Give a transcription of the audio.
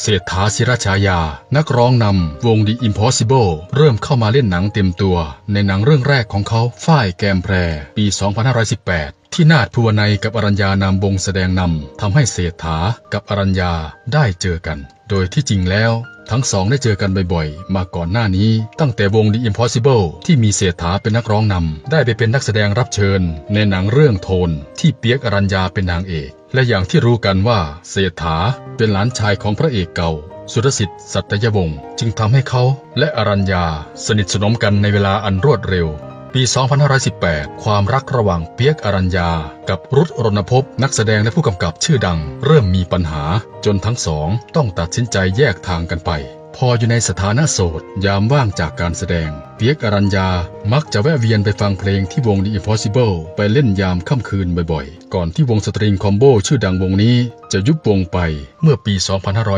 เศรษฐาศิรชายา นักร้องนำวง The Impossible เริ่มเข้ามาเล่นหนังเต็มตัว ในหนังเรื่องแรกของเขาฝ้ายแกมแพร ปี 2518 ที่นาดภูวนัยกับอรัญญานำวงแสดงนำทำให้เศรษฐากับอรัญญาได้เจอกัน โดยที่จริงแล้วทั้งสองได้เจอกันบ่อยๆ มาก่อนหน้านี้ ตั้งแต่วง The Impossible ที่มีเศรษฐาเป็นนักร้องนำได้ไปเป็นนักแสดงรับเชิญ ในหนังเรื่องโทน ที่เปียกอรัญญาเป็นนางเอก และอย่างที่รู้กันว่า เศรษฐาเป็นหลานชายของพระเอกเก่า สุรสิทธิ์สัตยวงศ์จึงทำให้เขาและอรัญญาสนิทสนมกันในเวลาอันรวดเร็ว ปี 2518 ความรักระหว่างเปียกอรัญญา กับรุตรณพพนักแสดงและผู้กำกับชื่อดัง เริ่มมีปัญหา จนทั้งสองต้องตัดสินใจแยกทางกันไป พออยู่ในสถานะโสด ยามว่างจากการแสดง เปียกอรัญญามักจะแวะเวียนไปฟังเพลงที่วง The Impossible ไปเล่นยามค่ำคืนบ่อยๆ ก่อนที่วงสตริงคอมโบชื่อดังวงนี้จะยุบวงไปเมื่อปี 2520